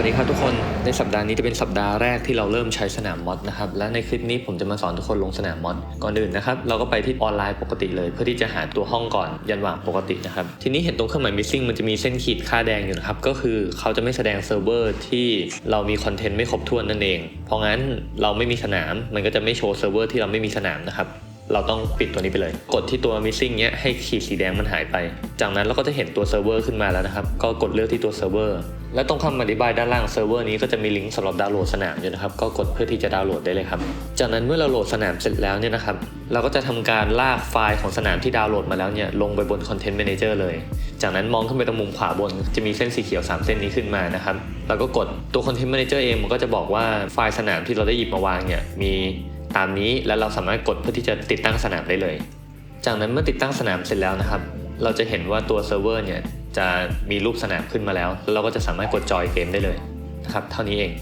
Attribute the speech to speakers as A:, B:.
A: วัสดีครับทุกคนในสัปดาห์นี้จะเป็นสัปดาห์แรกที่เราเริ่มใช้สนามมอดนะครับและในคลิปนี้ผมจะมาสอนทุกคนลงสนามมอดก่อนอื่นนะครับเราก็ไปที่ออนไลน์ปกติเลย เพื่อที่จะหาตัวห้องก่อนยันหว่างปกตินะครับทีนี้เห็นตรงเครื่องหมาย missing มันจะมีเส้นขีดค่าแดงอยู่นะครับก็คือเขาจะไม่แสดงเซิร์ฟเวอร์ที่เรามีคอนเทนต์ไม่ครบถ้วนนั่นเอง เพราะงั้นเราไม่มีสนามมันก็จะไม่โชว์เซิร์ฟเวอร์ที่เราไม่มีสนามนะครับเราต้องปิดตัวนี้ไปเลย กดที่ตัว missing เนี้ยให้ขีดสีแดงมันหายไป จากนั้นเราก็จะเห็นตัวเซิร์ฟเวอร์ขึ้นมาแล้วนะครับ ก็กดเลือกที่ตัวเซิร์ฟเวอร์ และตรงคำอธิบายด้านล่างเซิร์ฟเวอร์นี้ก็จะมีลิงก์สำหรับดาวน์โหลดสนามอยู่นะครับ ก็กดเพื่อที่จะดาวน์โหลดได้เลยครับ จากนั้นเมื่อเราโหลดสนามเสร็จแล้วเนี่ยนะครับ เราก็จะทำการลากไฟล์ของสนามที่ดาวน์โหลดมาแล้วเนี่ยลงไปบน Content Manager เลย จากนั้นมองขึ้นไปตรงมุมขวาบน จะมีเส้นสีเขียว 3 เส้นนี้ขึ้นมานะครับ แล้วก็กดตัว Content Manager เองมันก็จะบอกว่าไฟล์สนามที่เราได้หยิบมาวางเนี่ยมีตามนี้และเราสามารถกดเพื่อที่จะติดตั้งสนามได้เลย จากนั้นเมื่อติดตั้งสนามเสร็จแล้วนะครับ เราจะเห็นว่าตัวเซิร์ฟเวอร์เนี่ยจะมีรูปสนามขึ้นมาแล้วแล้วเราก็จะสามารถกดจอยเกมได้เลยนะครับเท่านี้เอง